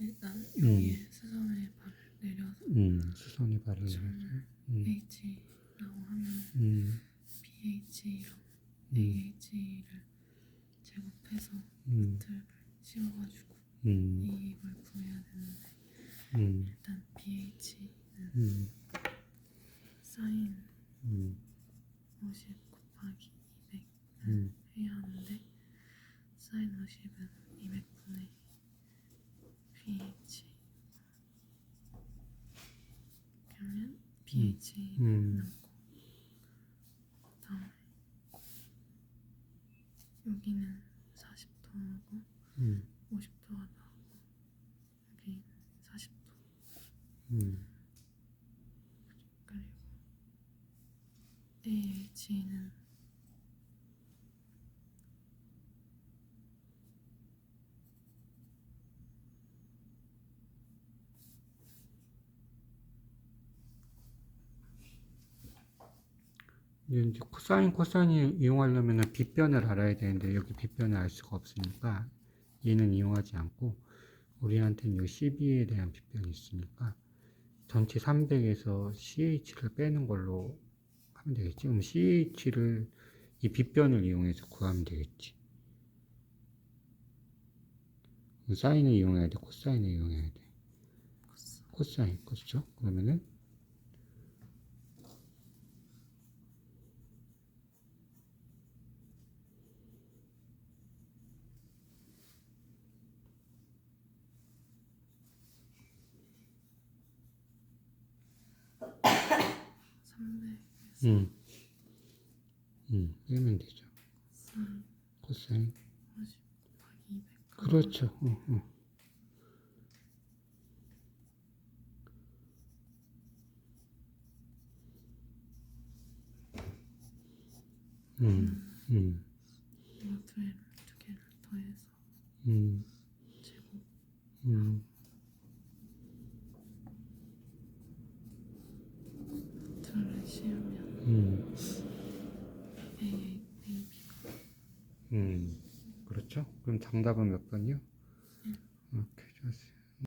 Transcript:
일단 음. 여기에 수선의 발을 내려서 음, 수선이 발을 내려서. 줄 음, H라고 하면 음, BH랑 음, AH를 제곱해서 음, 틀을 씌워가지고 음, 이걸 구해야 되는데 음, 일단 BH는 음, 사인 음, 50 곱하기 200 음, 해야 하는데 사인 50은 200분의 BH 그러면 BH 음. 다음에 여기는 40도고 음, 50도가 나오고 여기 40도. 음, 그리고 AH는 이제 코사인, 코사인을 이용하려면 빗변을 알아야 되는데 여기 빗변을 알 수가 없으니까 얘는 이용하지 않고 우리한테는 이 CB에 대한 빗변이 있으니까 전체 300에서 CH를 빼는 걸로 하면 되겠지. 그럼 CH를 이 빗변을 이용해서 구하면 되겠지. 사인을 이용해야 돼, 코사인을 이용해야 돼. 코사인, 그렇죠? 그러면은 음, 음, 빼면 되죠. 사인 코사인. 50 곱하기 200 그렇죠. 어, 어. 음, 음, 이거 두 개를 두 개를 더해서 음, 제곱 음, 둘을 씌우면 음, 음. 그렇죠. 그럼 정답은 몇 번이요? 오케이, 좋았어요.